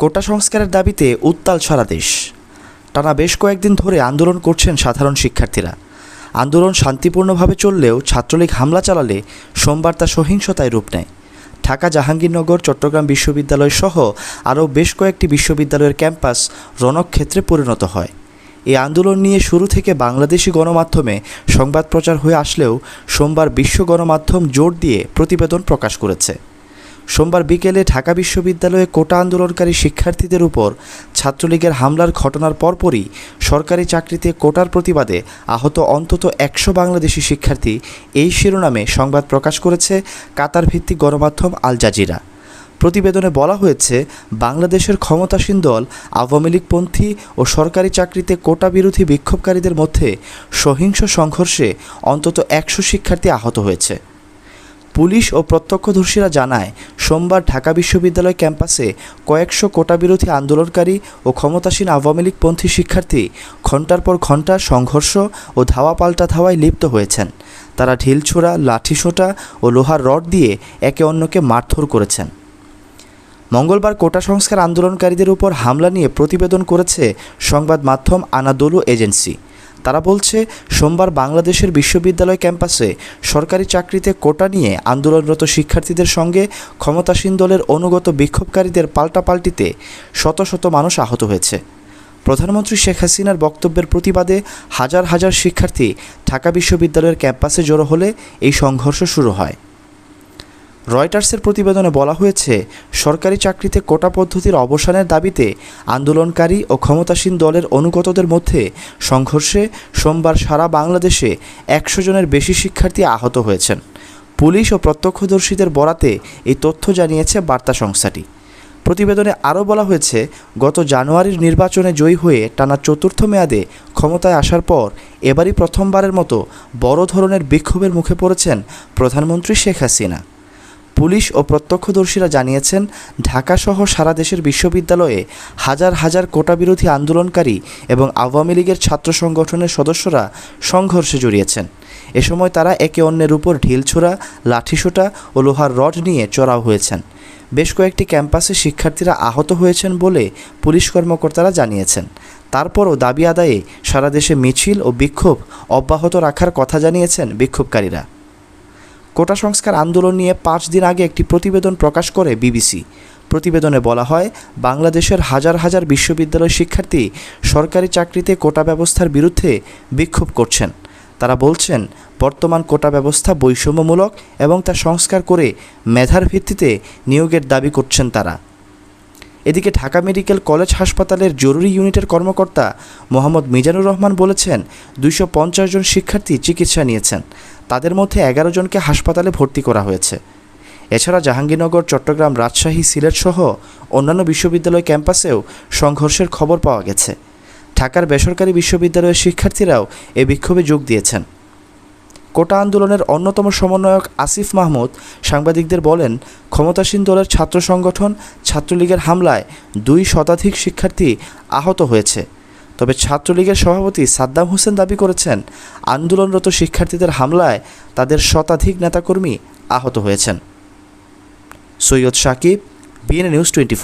কোটা সংস্কারের দাবিতে উত্তাল সারা দেশ। টানা বেশ কয়েকদিন ধরে আন্দোলন করছেন সাধারণ শিক্ষার্থীরা। আন্দোলন শান্তিপূর্ণভাবে চললেও ছাত্রলীগ হামলা চালালে সোমবার তা সহিংসতায় রূপ নেয়। ঢাকা, জাহাঙ্গীরনগর, চট্টগ্রাম বিশ্ববিদ্যালয় সহ আরও বেশ কয়েকটি বিশ্ববিদ্যালয়ের ক্যাম্পাস রণক্ষেত্রে পরিণত হয়। এই আন্দোলন নিয়ে শুরু থেকে বাংলাদেশি গণমাধ্যমে সংবাদ প্রচার হয়ে আসলেও সোমবার বিশ্ব গণমাধ্যম জোর দিয়ে প্রতিবেদন প্রকাশ করেছে। সোমবার বিকেলে ঢাকা বিশ্ববিদ্যালয়ে কোটা আন্দোলনকারী শিক্ষার্থীদের উপর ছাত্রলীগের হামলার ঘটনার পরপরই সরকারি চাকরিতে কোটার প্রতিবাদে আহত অন্তত একশো বাংলাদেশি শিক্ষার্থী এই শিরোনামে সংবাদ প্রকাশ করেছে কাতার ভিত্তিক গণমাধ্যম আল জাজিরা। প্রতিবেদনে বলা হয়েছে, বাংলাদেশের ক্ষমতাসীন দল, আওয়ামী লীগপন্থী ও সরকারি চাকরিতে কোটা বিরোধী বিক্ষোভকারীদের মধ্যে সহিংস সংঘর্ষে অন্তত একশো শিক্ষার্থী আহত হয়েছে। পুলিশ ও প্রত্যক্ষদর্শীরা জানায়, সোমবার ঢাকা বিশ্ববিদ্যালয় ক্যাম্পাসে কয়েকশো কোটা বিরোধী আন্দোলনকারী ও ক্ষমতাসীন আওয়ামী লীগপন্থী শিক্ষার্থী ঘণ্টার পর ঘণ্টা সংঘর্ষ ও ধাওয়া পাল্টা ধাওয়ায় লিপ্ত হয়েছেন। তারা ঢিলছোড়া, লাঠিসোঁটা ও লোহার রড দিয়ে একে অন্যকে মারধর করেছেন। মঙ্গলবার কোটা সংস্কার আন্দোলনকারীদের উপর হামলা নিয়ে প্রতিবেদন করেছে সংবাদ মাধ্যম আনাদোলু এজেন্সি। তারা বলছে, সোমবার বাংলাদেশের বিশ্ববিদ্যালয় ক্যাম্পাসে সরকারি চাকরিতে কোটা নিয়ে আন্দোলনরত শিক্ষার্থীদের সঙ্গে ক্ষমতাসীন দলের অনুগত বিক্ষোভকারীদের পাল্টাপাল্টিতে শত শত মানুষ আহত হয়েছে। প্রধানমন্ত্রী শেখ হাসিনার বক্তব্যের প্রতিবাদে হাজার হাজার শিক্ষার্থী ঢাকা বিশ্ববিদ্যালয়ের ক্যাম্পাসে জড়ো হলে এই সংঘর্ষ শুরু হয়। রয়টার্সের প্রতিবেদনে বলা হয়েছে, সরকারি চাকরিতে কোটা পদ্ধতির অবসানের দাবিতে আন্দোলনকারী ও ক্ষমতাসীন দলের অনুগতদের মধ্যে সংঘর্ষে সোমবার সারা বাংলাদেশে একশো জনের বেশি শিক্ষার্থী আহত হয়েছেন। পুলিশ ও প্রত্যক্ষদর্শীদের বরাতে এই তথ্য জানিয়েছে বার্তা সংস্থাটি। প্রতিবেদনে আরও বলা হয়েছে, গত জানুয়ারির নির্বাচনে জয়ী হয়ে টানা চতুর্থ মেয়াদে ক্ষমতায় আসার পর এবারই প্রথমবারের মতো বড় ধরনের বিক্ষোভের মুখে পড়েছেন প্রধানমন্ত্রী শেখ হাসিনা। পুলিশ ও প্রত্যক্ষদর্শীরা জানিয়েছেন ঢাকাসহ সারা দেশের বিশ্ববিদ্যালয়ে হাজার হাজার কোটা বিরোধী আন্দোলনকারী এবং আওয়ামী লীগের ছাত্র সংগঠনের সদস্যরা সংঘর্ষে জড়িয়েছেন। এ সময় তারা একে অন্যের উপর ঢিলছোড়া, লাঠিসোঁটা ও লোহার রড নিয়ে চড়াও হয়েছেন। বেশ কয়েকটি ক্যাম্পাসে শিক্ষার্থীরা আহত হয়েছেন বলে পুলিশ কর্মকর্তারা জানিয়েছেন। তারপরও দাবি আদায়ে সারা দেশে মিছিল ও বিক্ষোভ অব্যাহত রাখার কথা জানিয়েছেন বিক্ষোভকারীরা। কোটা সংস্কার আন্দোলন নিয়ে পাঁচ দিন আগে একটি প্রতিবেদন প্রকাশ করে বিবিসি। প্রতিবেদনে বলা হয়, বাংলাদেশের হাজার হাজার বিশ্ববিদ্যালয় শিক্ষার্থী সরকারি চাকরিতে কোটা ব্যবস্থার বিরুদ্ধে বিক্ষোভ করছেন। তারা বলছেন, বর্তমান কোটা ব্যবস্থা বৈষম্যমূলক এবং তা সংস্কার করে মেধার ভিত্তিতে নিয়োগের দাবি করছেন তারা। এদিকে ঢাকা মেডিকেল কলেজ হাসপাতালের জরুরি ইউনিটের কর্মকর্তা মোহাম্মদ মিজানুর রহমান বলেছেন, দুইশো পঞ্চাশ জন শিক্ষার্থী চিকিৎসা নিয়েছেন। তাদের মধ্যে এগারো জনকে হাসপাতালে ভর্তি করা হয়েছে। এছাড়া জাহাঙ্গীরনগর, চট্টগ্রাম, রাজশাহী, সিলেট সহ অন্যান্য বিশ্ববিদ্যালয় ক্যাম্পাসেও সংঘর্ষের খবর পাওয়া গেছে। ঢাকার বেসরকারি বিশ্ববিদ্যালয়ের শিক্ষার্থীরাও এ বিক্ষোভে যোগ দিয়েছেন। কোটা আন্দোলনের অন্যতম সমন্বয়ক আসিফ মাহমুদ সাংবাদিকদের বলেন, ক্ষমতাসীন দলের ছাত্র সংগঠন ছাত্রলীগের হামলায় দুই শতাধিক শিক্ষার্থী আহত হয়েছে। তবে ছাত্রলীগের সভাপতি সাদ্দাম হোসেন দাবি করেছেন, আন্দোলনরত শিক্ষার্থীদের হামলায় তাদের শতাধিক নেতাকর্মী আহত হয়েছেন। Syed Sakib BNA news twenty